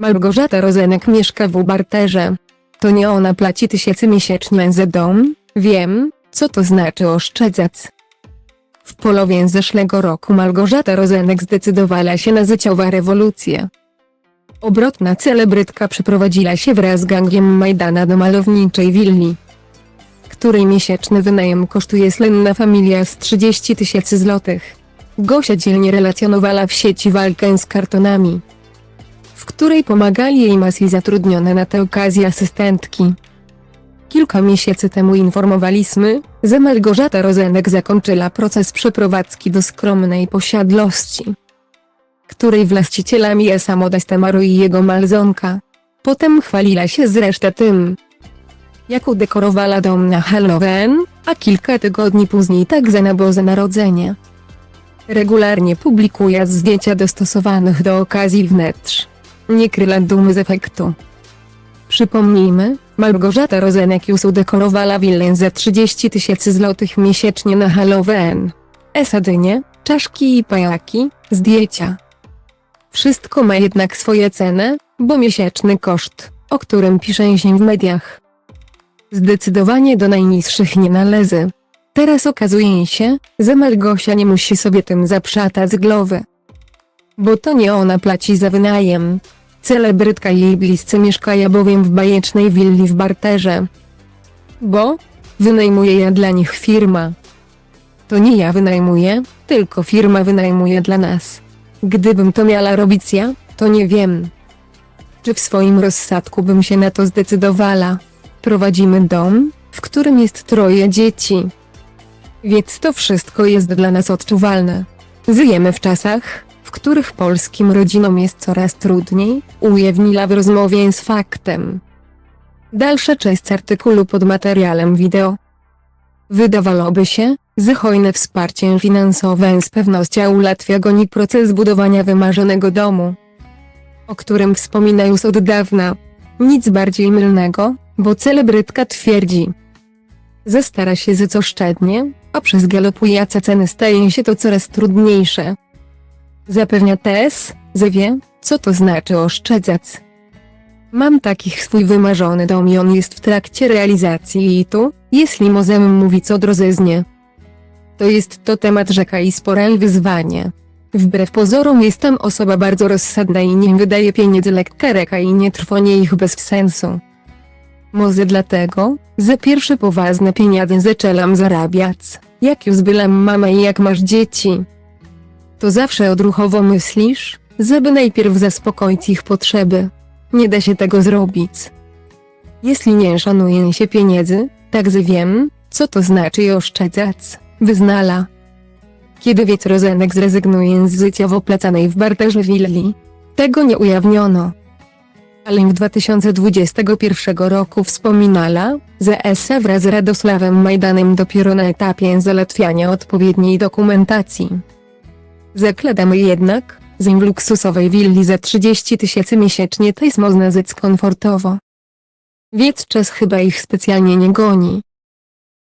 Małgorzata Rozenek mieszka w Ubarterze. To nie ona płaci tysięcy miesięcznie za dom, wiem, co to znaczy oszczędzać. W połowie zeszłego roku Małgorzata Rozenek zdecydowała się na życiową rewolucję. Obrotna celebrytka przeprowadziła się wraz z gangiem Majdana do malowniczej willi, której miesięczny wynajem kosztuje słynna familia z 30 tysięcy złotych. Gosia dzielnie relacjonowała w sieci walkę z kartonami, w której pomagali jej masy zatrudnione na tę okazję asystentki. Kilka miesięcy temu informowaliśmy, że Małgorzata Rozenek zakończyła proces przeprowadzki do skromnej posiadłości, której właścicielami jest Modest Temaro i jego malzonka. Potem chwaliła się zresztą tym, jak udekorowała dom na Halloween, a kilka tygodni później także na Boże Narodzenie. Regularnie publikuje zdjęcia dostosowanych do okazji wnętrz. Nie kryła dumy z efektu. Przypomnijmy, Małgorzata Rozenek już udekorowała willę za 30 tysięcy złotych miesięcznie na Halloween. Esadynie, czaszki i pajaki, zdjęcia. Wszystko ma jednak swoje cenę, bo miesięczny koszt, o którym pisze się w mediach. Zdecydowanie do najniższych nie należy. Teraz okazuje się, że Malgosia nie musi sobie tym zaprzatać głowy. Bo to nie ona płaci za wynajem. Celebrytka i jej bliscy mieszkają bowiem w bajecznej willi w Barterze. Bo wynajmuje ja dla nich firma. To nie ja wynajmuję, tylko firma wynajmuje dla nas. Gdybym to miała robić ja, to nie wiem. Czy w swoim rozsadku bym się na to zdecydowała? Prowadzimy dom, w którym jest troje dzieci. Więc to wszystko jest dla nas odczuwalne. Żyjemy w czasach, w których polskim rodzinom jest coraz trudniej, ujawniła w rozmowie z faktem. Dalsza część artykułu pod materiałem wideo. Wydawałoby się, że hojne wsparcie finansowe z pewnością ułatwia goni proces budowania wymarzonego domu, o którym wspomina już od dawna. Nic bardziej mylnego, bo celebrytka twierdzi, że stara się za co szczednie, a przez galopujące ceny staje się to coraz trudniejsze. Zapewnia też, że wie, co to znaczy oszczędzać. Mam takich swój wymarzony dom i on jest w trakcie realizacji i tu, jeśli możemy mówić o drozeznie. To jest to temat rzeka i spore wyzwanie. Wbrew pozorom jestem osoba bardzo rozsadna i nie wydaje pieniędzy lekkereka i nie trwonie ich bez sensu. Może dlatego, że pierwsze poważne pieniądze zaczęłam zarabiać, jak już byłam mama i jak masz dzieci. To zawsze odruchowo myślisz, żeby najpierw zaspokoić ich potrzeby. Nie da się tego zrobić. Jeśli nie szanuje się pieniędzy, także wiem, co to znaczy oszczędzać, wyznala. Kiedy wiec Rozenek zrezygnuje z życia w opłacanej w barterze willi, tego nie ujawniono. Ale w 2021 roku wspominała, że ESE wraz z Radosławem Majdanem dopiero na etapie załatwiania odpowiedniej dokumentacji. Zakładamy jednak, że w luksusowej willi za 30 tysięcy miesięcznie to jest można żyć komfortowo. Więc czas chyba ich specjalnie nie goni.